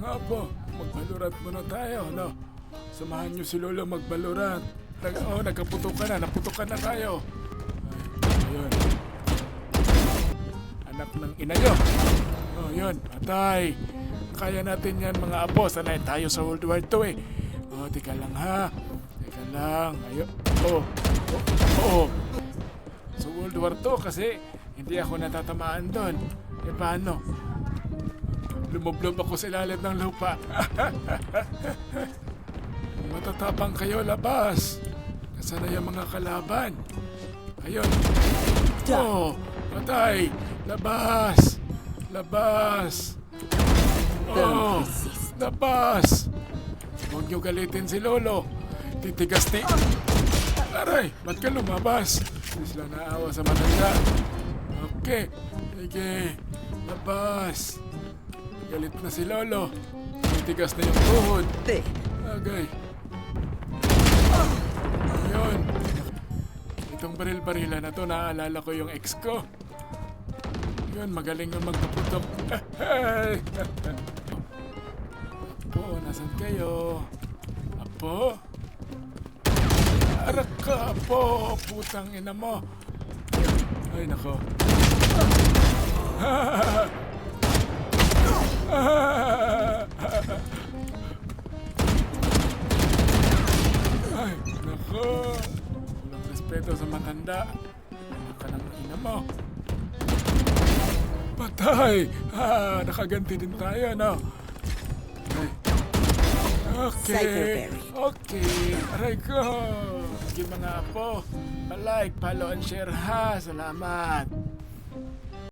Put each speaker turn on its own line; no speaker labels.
Mga apo, magbalurant muna tayo, no? Samahan niyo si Lolo magbalurant. Nag oh, nagkaputukan na, naputukan na tayo. Ay, ayun. Anak ng ina niyo. Oh, yun, patay. Kaya natin yan mga apo. Sanay tayo sa World War II eh. Oh, tika lang ha. Teka lang. Ayun. Oh. Oh. oh. Sa World War II kasi hindi ako natatamaan doon. E paano? Lumublob ako sa ilalim ng lupa. Matatapang kayo, labas. Nasaan na yung mga kalaban? Ayun. Oh, patay. Labas. Labas. Oh, labas. Huwag niyo galitin si Lolo. Titigas ni... Aray, ba't ka lumabas? Hindi sila naawa sa matanda. Okay. Sige. Labas. Galit na si Lolo. Titigas na yung tuhod. Agay. Ayun. Itong baril-barila na to, naaalala ko yung ex ko. Yun, magaling nga magpaputok. Apo, nasan kayo? Apo? Arak ka, Apo! Putang ina mo! Ay, nako. nako. Walang respeto sa matanda. Anak ka ng ina mo. Patay! Ah, nakaganti din tayo, no? Ay. Okay. Okay. Aray ko. Sige mga apo. Pa-like, follow, and share ha. Salamat.